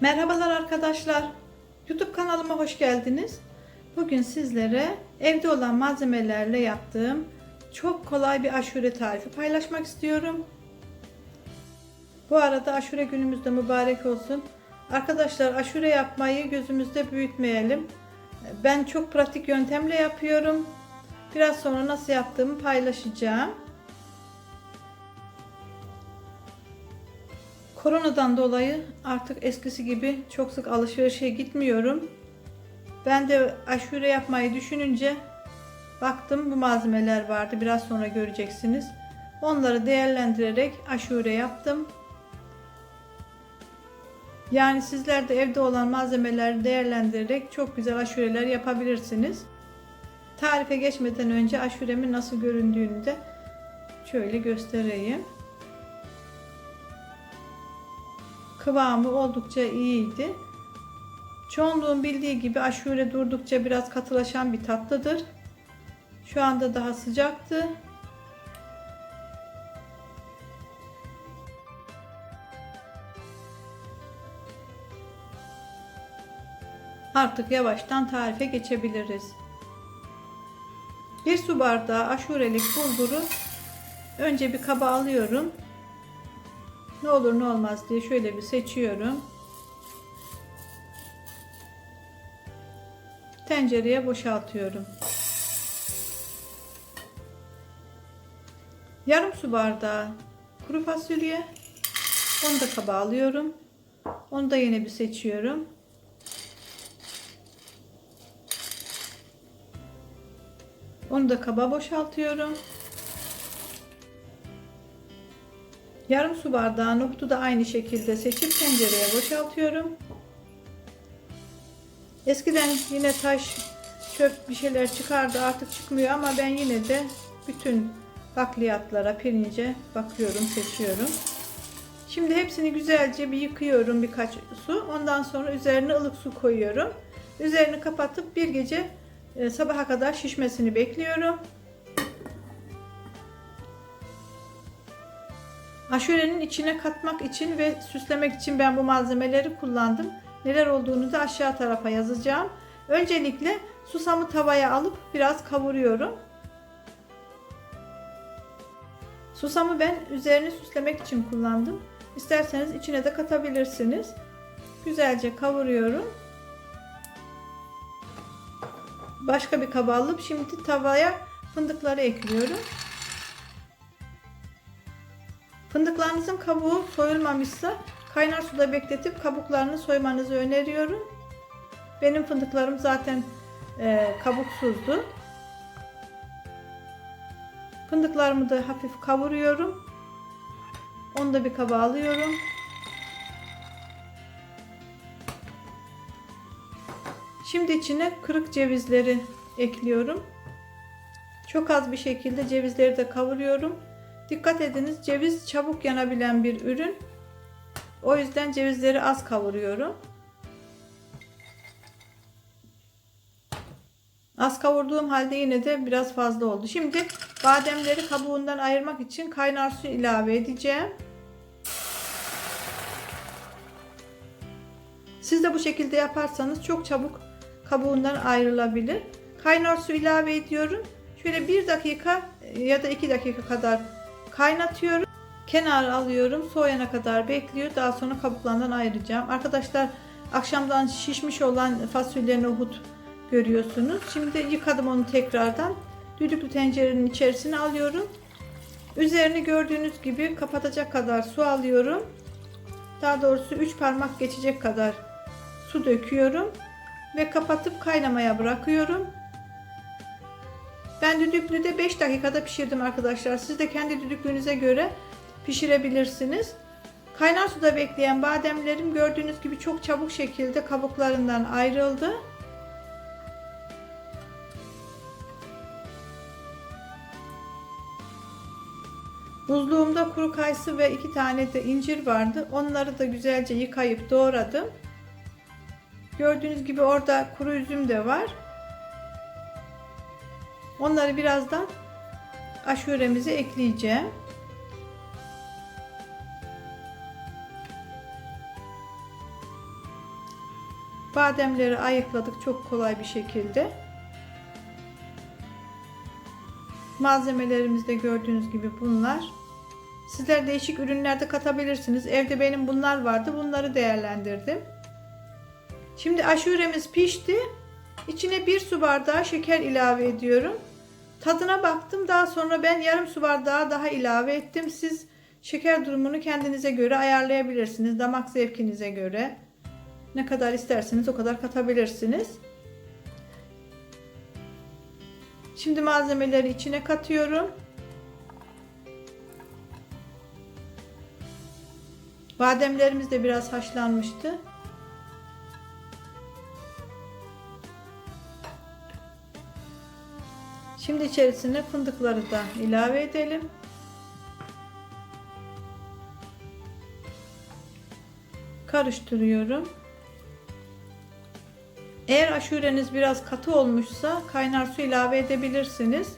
Merhabalar arkadaşlar. YouTube kanalıma hoş geldiniz. Bugün sizlere evde olan malzemelerle yaptığım çok kolay bir aşure tarifi paylaşmak istiyorum. Bu arada aşure günümüz de mübarek olsun. Arkadaşlar aşure yapmayı gözümüzde büyütmeyelim. Ben çok pratik yöntemle yapıyorum. Biraz sonra nasıl yaptığımı paylaşacağım. Koronadan dolayı artık eskisi gibi çok sık alışverişe gitmiyorum. Ben de aşure yapmayı düşününce baktım bu malzemeler vardı. Biraz sonra göreceksiniz. Onları değerlendirerek aşure yaptım. Yani sizler de evde olan malzemeleri değerlendirerek çok güzel aşureler yapabilirsiniz. Tarife geçmeden önce aşuremin nasıl göründüğünü de şöyle göstereyim. Kıvamı oldukça iyiydi. Çoğunluğun bildiği gibi aşure durdukça biraz katılaşan bir tatlıdır. Şu anda daha sıcaktı. Artık yavaştan tarife geçebiliriz. Bir su bardağı aşurelik bulguru önce bir kaba alıyorum. Ne olur ne olmaz diye şöyle bir seçiyorum. Tencereye boşaltıyorum. Yarım su bardağı kuru fasulye. Onu da kaba alıyorum. Onu da yine bir seçiyorum. Onu da kaba boşaltıyorum. Yarım su bardağı nohutu da aynı şekilde seçip tencereye boşaltıyorum. Eskiden yine taş, çöp bir şeyler çıkardı artık çıkmıyor ama ben yine de bütün bakliyatlara, pirince bakıyorum, seçiyorum. Şimdi hepsini güzelce bir yıkıyorum birkaç su. Ondan sonra üzerine ılık su koyuyorum. Üzerini kapatıp bir gece e, sabaha kadar şişmesini bekliyorum. Aşurenin içine katmak için ve süslemek için ben bu malzemeleri kullandım. Neler olduğunu da aşağı tarafa yazacağım. Öncelikle susamı tavaya alıp biraz kavuruyorum. Susamı ben üzerini süslemek için kullandım. İsterseniz içine de katabilirsiniz. Güzelce kavuruyorum. Başka bir kaba alıp şimdi tavaya fındıkları ekliyorum. Fındıklarınızın kabuğu soyulmamışsa kaynar suda bekletip kabuklarını soymanızı öneriyorum. Benim fındıklarım zaten e, kabuksuzdu. Fındıklarımı da hafif kavuruyorum. Onu da bir kaba alıyorum. Şimdi içine kırık cevizleri ekliyorum. Çok az bir şekilde cevizleri de kavuruyorum. Dikkat ediniz ceviz çabuk yanabilen bir ürün. O yüzden cevizleri az kavuruyorum. Az kavurduğum halde yine de biraz fazla oldu. Şimdi bademleri kabuğundan ayırmak için kaynar su ilave edeceğim. Siz de bu şekilde yaparsanız çok çabuk kabuğundan ayrılabilir. Kaynar su ilave ediyorum. Şöyle bir dakika ya da iki dakika kadar kaynatıyorum. Kenara alıyorum. Soğuyana kadar bekliyor. Daha sonra kabuklarından ayıracağım. Arkadaşlar akşamdan şişmiş olan fasulye nohut görüyorsunuz. Şimdi yıkadım onu tekrardan. Düdüklü tencerenin içerisine alıyorum. Üzerini gördüğünüz gibi kapatacak kadar su alıyorum. Daha doğrusu 3 parmak geçecek kadar su döküyorum ve kapatıp kaynamaya bırakıyorum. Ben düdüklüde 5 dakikada pişirdim arkadaşlar. Siz de kendi düdüklüğünüze göre pişirebilirsiniz. Kaynar suda bekleyen bademlerim gördüğünüz gibi çok çabuk şekilde kabuklarından ayrıldı. Buzluğumda kuru kayısı ve iki tane de incir vardı. Onları da güzelce yıkayıp doğradım. Gördüğünüz gibi orada kuru üzüm de var. Onları birazdan aşuremize ekleyeceğim. Bademleri ayıkladık çok kolay bir şekilde. Malzemelerimiz de gördüğünüz gibi bunlar. Sizler değişik ürünler de katabilirsiniz. Evde benim bunlar vardı. Bunları değerlendirdim. Şimdi aşuremiz pişti. İçine bir su bardağı şeker ilave ediyorum. Tadına baktım. Daha sonra ben yarım su bardağı daha ilave ettim. Siz şeker durumunu kendinize göre ayarlayabilirsiniz. Damak zevkinize göre. Ne kadar isterseniz o kadar katabilirsiniz. Şimdi malzemeleri içine katıyorum. Bademlerimiz de biraz haşlanmıştı. Şimdi içerisine fındıkları da ilave edelim. Karıştırıyorum. Eğer aşureniz biraz katı olmuşsa kaynar su ilave edebilirsiniz.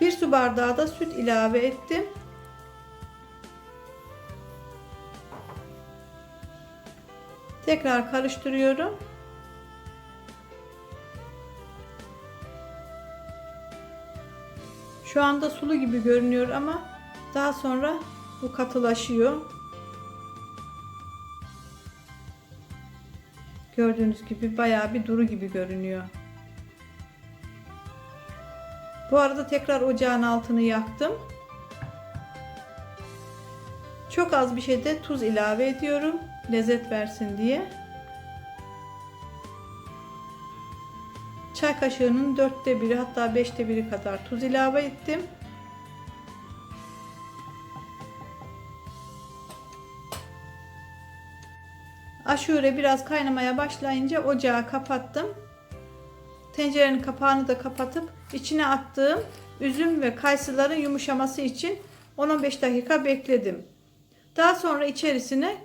Bir su bardağı da süt ilave ettim. Tekrar karıştırıyorum. Şu anda sulu gibi görünüyor ama daha sonra bu katılaşıyor. Gördüğünüz gibi bayağı bir duru gibi görünüyor. Bu arada tekrar ocağın altını yaktım. Çok az bir şey de tuz ilave ediyorum. Lezzet versin diye. Çay kaşığının dörtte biri hatta beşte biri kadar tuz ilave ettim. Aşure biraz kaynamaya başlayınca ocağı kapattım. Tencerenin kapağını da kapatıp içine attığım üzüm ve kayısıların yumuşaması için 10-15 dakika bekledim. Daha sonra içerisine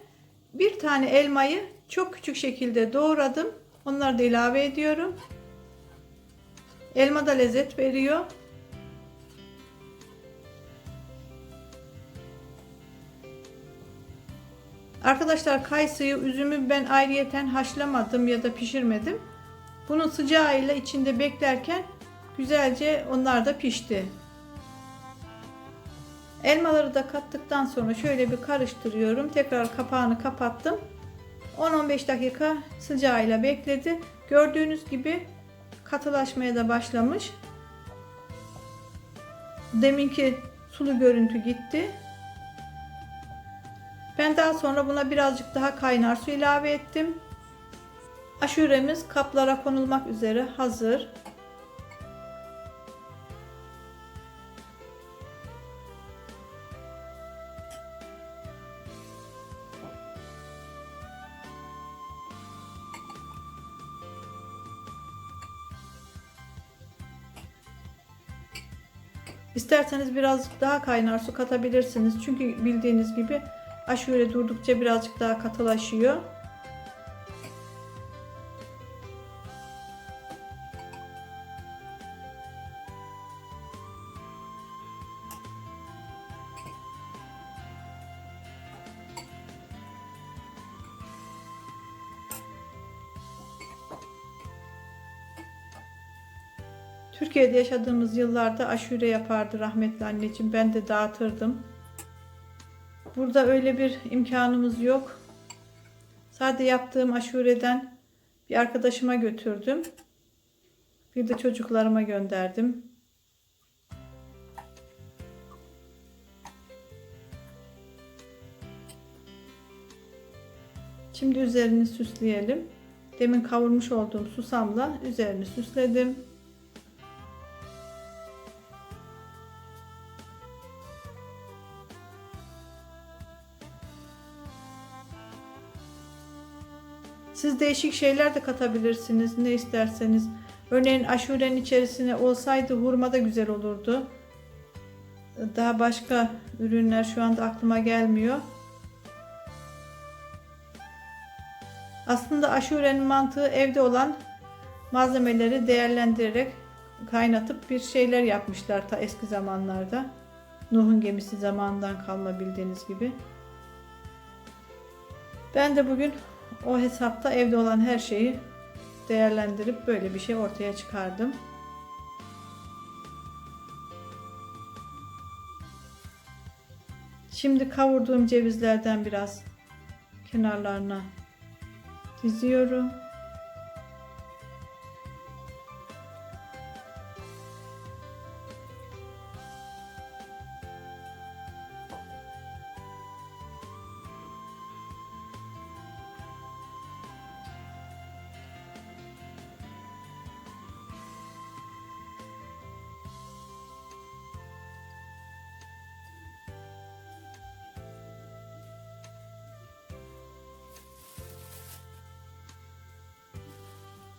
bir tane elmayı çok küçük şekilde doğradım. Onları da ilave ediyorum. Elma da lezzet veriyor. Arkadaşlar kayısıyı, üzümü ben ayrıyeten haşlamadım ya da pişirmedim. Bunun sıcağıyla içinde beklerken güzelce onlar da pişti. Elmaları da kattıktan sonra şöyle bir karıştırıyorum. Tekrar kapağını kapattım. 10-15 dakika sıcağıyla bekledi. Gördüğünüz gibi katılaşmaya da başlamış. Deminki sulu görüntü gitti. Ben daha sonra buna birazcık daha kaynar su ilave ettim. Aşuremiz kaplara konulmak üzere hazır. İsterseniz birazcık daha kaynar su katabilirsiniz. Çünkü bildiğiniz gibi aşure durdukça birazcık daha katılaşıyor. Türkiye'de yaşadığımız yıllarda aşure yapardı rahmetli anneciğim. Ben de dağıtırdım. Burada öyle bir imkanımız yok. Sadece yaptığım aşureden bir arkadaşıma götürdüm. Bir de çocuklarıma gönderdim. Şimdi üzerini süsleyelim. Demin kavurmuş olduğum susamla üzerini süsledim. Değişik şeyler de katabilirsiniz ne isterseniz. Örneğin aşurenin içerisine olsaydı hurma da güzel olurdu. Daha başka ürünler şu anda aklıma gelmiyor. Aslında aşurenin mantığı evde olan malzemeleri değerlendirerek kaynatıp bir şeyler yapmışlar ta eski zamanlarda. Nuh'un gemisi zamanından kalma bildiğiniz gibi. Ben de bugün o hesapta evde olan her şeyi değerlendirip böyle bir şey ortaya çıkardım. Şimdi kavurduğum cevizlerden biraz kenarlarına diziyorum.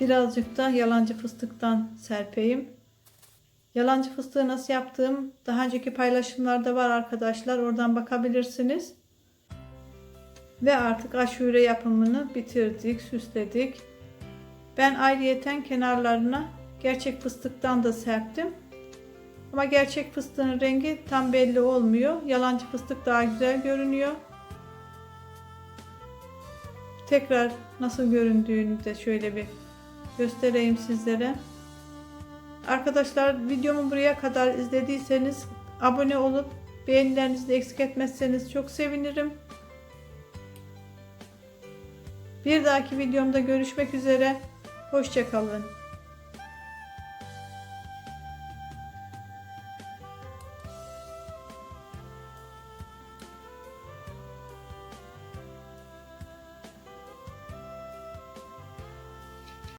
Birazcık da yalancı fıstıktan serpeyim. Yalancı fıstığı nasıl yaptığım daha önceki paylaşımlarda var arkadaşlar. Oradan bakabilirsiniz. Ve artık aşure yapımını bitirdik, süsledik. Ben ayrıyeten kenarlarına gerçek fıstıktan da serptim. Ama gerçek fıstığın rengi tam belli olmuyor. Yalancı fıstık daha güzel görünüyor. Tekrar nasıl göründüğünü de şöyle bir göstereyim sizlere. Arkadaşlar videomu buraya kadar izlediyseniz abone olup beğenilerinizi de eksik etmezseniz çok sevinirim. Bir dahaki videomda görüşmek üzere. Hoşçakalın.